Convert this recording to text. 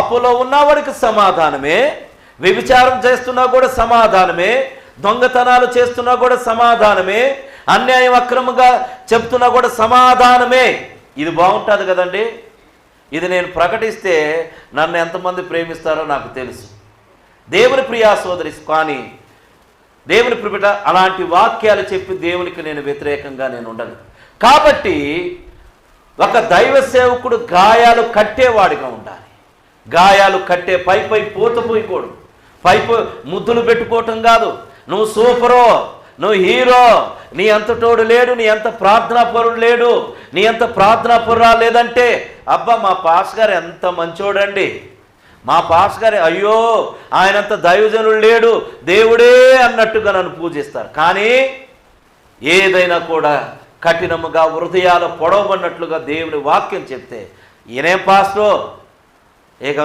అప్పులో ఉన్నవాడికి సమాధానమే వ్యభిచారం చేస్తున్నా కూడా సమాధానమే దొంగతనాలు చేస్తున్నా కూడా సమాధానమే అన్యాయం అక్రమంగా చెప్తున్నా కూడా సమాధానమే. ఇది బాగుంటుంది కదండి. ఇది నేను ప్రకటిస్తే నన్ను ఎంతమంది ప్రేమిస్తారో నాకు తెలుసు. దేవుని ప్రియా సోదరి కానీ దేవుని ప్రిపిట అలాంటి వాక్యాలు చెప్పి దేవునికి నేను వ్యతిరేకంగా నేను ఉండను. కాబట్టి ఒక దైవ సేవకుడు గాయాలు కట్టేవాడిగా గాయాలు కట్టే పై పై పోత పోయకూడదు. పై ముద్దులు పెట్టుకోవటం కాదు. నువ్వు సూపరో నువ్వు హీరో నీ అంత తోడు లేడు నీ అంత ప్రార్థనా పరుడు లేడు నీ అంత ప్రార్థనా పరురా లేదంటే అబ్బా మా పాస్ గారు ఎంత మంచోడండి. మా పాస్ గారి అయ్యో ఆయనంత దైవజనుడు లేడు దేవుడే అన్నట్టుగా నన్ను పూజిస్తారు. కానీ ఏదైనా కూడా కఠినముగా హృదయాలు పొడవబడినట్లుగా దేవుని వాక్యం చెప్తే ఈయనేం పాస్టో ඒක